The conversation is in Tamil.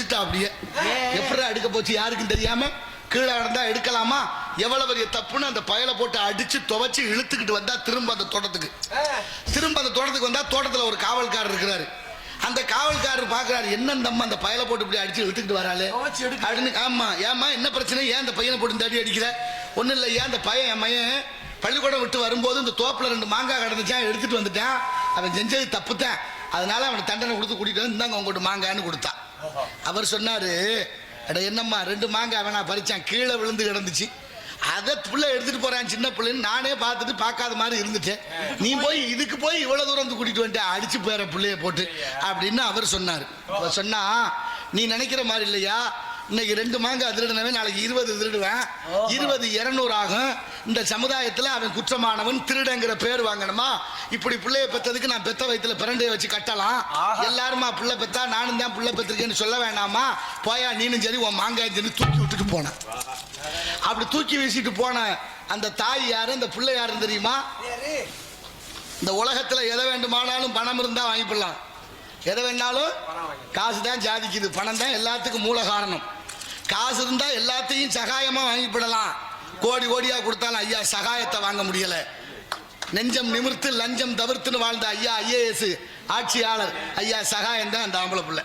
பிச்சுட்டா அப்படியே. எப்படி எடுக்க போச்சு யாருக்கும் தெரியாம? கீழே கிடந்தா எடுக்கலாமா? எவ்வளவு பெரிய தப்புன்னு அந்த பயலை போட்டு அடிச்சு துவைச்சு இழுத்துக்கிட்டு வந்தா திரும்ப அந்த தோட்டத்துக்கு. திரும்ப அந்த தோட்டத்துக்கு வந்தா தோட்டத்துல ஒரு காவல்காரர் இருக்கிறாரு. அந்த காவல்காரர் பாக்குறாரு என்ன இந்த அம்மா அந்த பயலை போட்டு இப்படி அடிச்சு இழுத்துக்கிட்டு வராளே? அப்படின்னு ஆமா ஏம்மா என்ன பிரச்சனை? ஏன் அந்த பையனை போட்டு அடி அடிக்கிற? ஒண்ணும் இல்லை ஏன் அந்த பையன் என் பையன் பள்ளிக்கூடம் விட்டு வரும்போது இந்த தோப்புல ரெண்டு மாங்காய் கிடந்துச்சான் எடுத்துட்டு வந்துட்டான். அவன் செஞ்சது தப்புத்தான். அதனால அவனுக்கு தண்டனை கொடுத்து கூட்டிட்டு வந்து இந்தாங்க உங்கள்கிட்ட மாங்கான்னு கொடுத்தான் அவர் சொன்னாரு அட என்னம்மா ரெண்டு மாங்காய் வேணா பறிச்சான் கீழே விழுந்து கிடந்துச்சு. அதை புள்ள எடுத்துட்டு போறான் சின்ன பிள்ளைன்னு நானே பார்த்துட்டு பார்க்காத மாதிரி இருந்துட்டேன். நீ போய் இதுக்கு போய் இவ்வளவு தூரம் வந்து கூட்டிட்டு வந்துட்டு அடிச்சு போயிற பிள்ளைய போட்டு அப்படின்னு அவர் சொன்னார். அவர் சொன்னா நீ நினைக்கிற மாதிரி இல்லையா? இன்னைக்கு ரெண்டு மாங்காய் திருடினவன் நாளைக்கு இருபது திருடுவேன் இருபது இருநூறு ஆகும். இந்த சமுதாயத்துல அவன் குற்றமானவன் திருடங்கிற பேர் வாங்கணுமா? இப்படி பிள்ளைய பெத்ததுக்கு நான் பெத்த வயித்துல பிரண்டைய வச்சு கட்டலாம். எல்லாருமா பிள்ளை பெத்தா நானும் தான் பிள்ளை பெற்றிருக்கேன்னு சொல்ல வேண்டாமா போயா நீனும் சரி உன் மாங்காய் சரி தூக்கி விட்டுட்டு போனேன். அப்படி தூக்கி வீசிட்டு போன அந்த தாய் யாரு அந்த பிள்ளை யாருன்னு தெரியுமா? இந்த உலகத்துல எதை வேண்டுமானாலும் பணம் இருந்தா வாங்கிப்பிடலாம். எதை வேணாலும் காசு தான் ஜாதிக்குது. பணம் தான் எல்லாத்துக்கும் மூல காரணம் காசு இருந்தா எல்லாத்தையும் சகாயமா வாங்கிப்பிடலாம் கோடி கோடியா கொடுத்தாலும் ஐயா சகாயத்தை வாங்க முடியல. நெஞ்சம் நிமிர்த்து லஞ்சம் தவிர்த்துன்னு வாழ்ந்த ஐயா ஐஏஎஸ் ஆட்சியாளர். ஐயா சகாயம் தான் அந்த ஆம்பளை பிள்ளை.